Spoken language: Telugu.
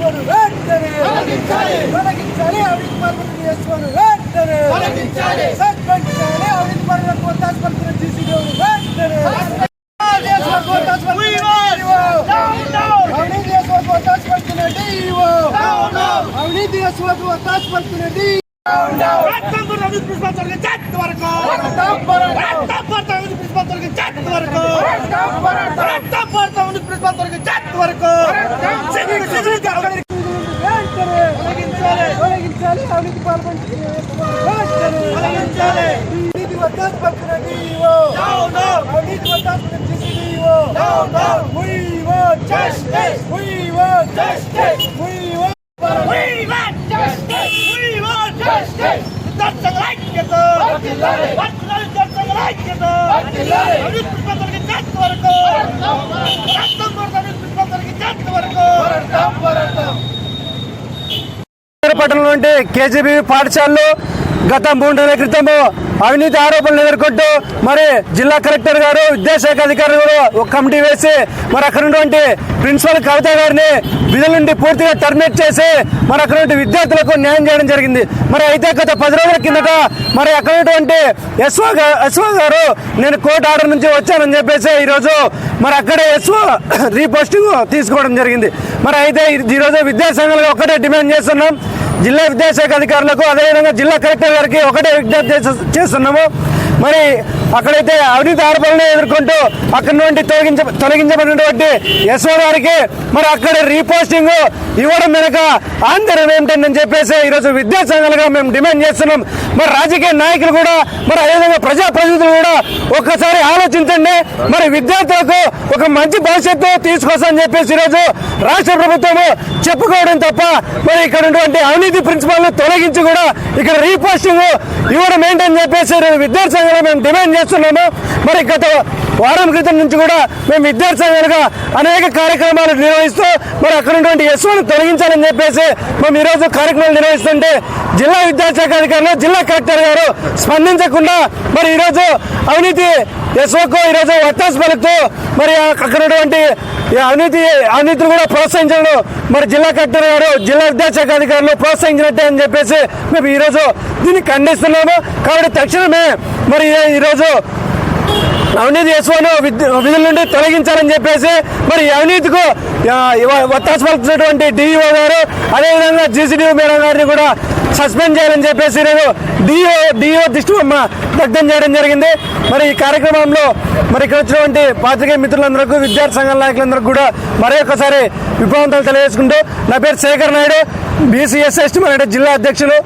తొలగించాలి అవినీతి పరులను చేసుకోవాలి వెంటనే సస్పెండ్ చేయాలి అవినీతి పరులను కొట్టాసుపడుతున్న జీసీడీని వెంటనే దేశంలో కొట్టాసుపడుతున్న DEO. అవినీతి దేశంలో కొట్టాసుపడుతున్న DEO. అవినీతి దేశంలో కొట్టాసుపడుతున్న DEO. రక్తం కూడా అవినీతి ప్రిన్సిపల్ చెత్త వరకు పోరాటం, పోరాటం. రక్తం పడతా అవినీతి ప్రిన్సిపల్ చెత్త వరకు పోరాటం, పోరాటం. రక్తం పడతా అవినీతి ప్రిన్సిపల్ చెత్త వరకు సిగ్గు సిగ్గు అవినీతి వెంటనే తొలగించాలి అవినీతి పాల్గొంటున్న వెంటనే తొలగించాలి. అవినీతి వద్దాసుపడుతున్న DEO. అవును అవినీతి వద్దాసుపడుతున్న జీసీడీఓ. అవును We want justice. We want justice. We want We want justice. We want justice. విద్యార్థుల ఐక్యత. విద్యార్థుల విద్యార్థుల ఐక్యత. అవినీతి ప్రిన్సిపల్ చెత్త వరకు రక్తం పడతా అవినీతి ప్రిన్సిపల్ చెత్త వరకు పట్టణంలో ఉంటే కేజీబీ పాఠశాలలో గత మూడు నెలల క్రితము అవినీతి ఆరోపణలు ఎదుర్కొంటూ మరి జిల్లా కలెక్టర్ గారు విద్యాశాఖ అధికారులు ఒక కమిటీ వేసి మరి అక్కడ ఉన్నటువంటి ప్రిన్సిపల్ కవిత గారిని విధుల నుండి పూర్తిగా టర్మినేట్ చేసి మరి అక్కడ విద్యార్థులకు న్యాయం చేయడం జరిగింది. మరి అయితే గత పది రోజుల కిందట మరి అక్కడ ఉన్నటువంటి ఎస్ఓ ఎస్ఓ గారు నేను కోర్టు ఆర్డర్ నుంచి వచ్చానని చెప్పేసి ఈరోజు మరి అక్కడే ఎస్ఓ రీపోస్టింగ్ తీసుకోవడం జరిగింది. మరి అయితే ఈ విద్యాసంఘాలకు ఒక్కటే ఒకటే డిమాండ్ చేస్తున్నాం. జిల్లా విద్యాశాఖ అధికారులకు అదేవిధంగా జిల్లా కలెక్టర్ గారికి ఒకటే విజ్ఞప్తి చేస్తున్నాము. మరి అక్కడైతే అవినీతి ఆరోపణలు ఎదుర్కొంటూ అక్కడి నుండి తొలగించ తొలగించబడినటువంటి ఎస్ఓ గారికి మరి అక్కడ రీపోస్టింగ్ ఇవ్వడం వెనక ఆందోళన ఏమిటని చెప్పేసి ఈరోజు విద్యాసంఘాలుగా మేము డిమాండ్ చేస్తున్నాం. మరి రాజకీయ నాయకులు కూడా మరి అదేవిధంగా ప్రజాప్రతినిధులు కూడా ఒక్కసారి ఆలోచించండి. మరి విద్యార్థులకు ఒక మంచి భవిష్యత్తు తీసుకొస్తామని చెప్పేసి ఈరోజు రాష్ట్ర ప్రభుత్వం చెప్పుకోవడం తప్ప మరి ఇక్కడ ఉన్నటువంటి అవినీతి ప్రిన్సిపల్ తొలగించి కూడా ఇక్కడ రీపోస్టింగ్ ఇవ్వడం ఏంటని చెప్పేసి విద్యార్థి సంఘాలు మేము డిమాండ్ చేస్తున్నాము. మరి గత వారం క్రితం నుంచి కూడా మేము విద్యార్థి సంఘాలుగా అనేక కార్యక్రమాలు నిర్వహిస్తూ మరి అక్కడ ఉన్నటువంటి ఎస్ఓను తొలగించాలని చెప్పేసి మేము ఈరోజు కార్యక్రమాలు నిర్వహిస్తుంటే జిల్లా విద్యాశాఖ అధికారులు జిల్లా కలెక్టర్ గారు స్పందించకుండా మరి ఈరోజు అవినీతి ఎస్ఓకు ఈరోజు వత్తాసు పలుకుతూ మరి అక్కడ ఉన్నటువంటి అవినీతి అవినీతిని కూడా ప్రోత్సహించడం మరి జిల్లా కలెక్టర్ గారు జిల్లా విద్యాశాఖ అధికారులు ప్రోత్సహించినట్టే అని చెప్పేసి మేము ఈరోజు దీన్ని ఖండిస్తున్నాము. కాబట్టి తక్షణమే మరి ఈరోజు అవినీతి ఎస్ఓను విధుల నుండి తొలగించాలని చెప్పేసి మరి అవినీతికు ఆ, ఒత్తాసు పలుకుతున్నటువంటి డిఈఓ గారు అదేవిధంగా జీసీడీఓ మేడం గారిని కూడా సస్పెండ్ చేయాలని చెప్పేసి నేను డిఓ డిఓ దృష్టి వ్యక్తం దగ్ధం చేయడం జరిగింది. మరి ఈ కార్యక్రమంలో మరి ఇక్కడ వచ్చినటువంటి పాత్రికేయ మిత్రులందరికీ విద్యార్థి సంఘాల నాయకులందరికీ కూడా మరొకసారి విభవంతాలు తెలియజేసుకుంటూ నా పేరు శేఖర్ నాయుడు బీసీఎస్ఎస్టీ మన జిల్లా అధ్యక్షులు.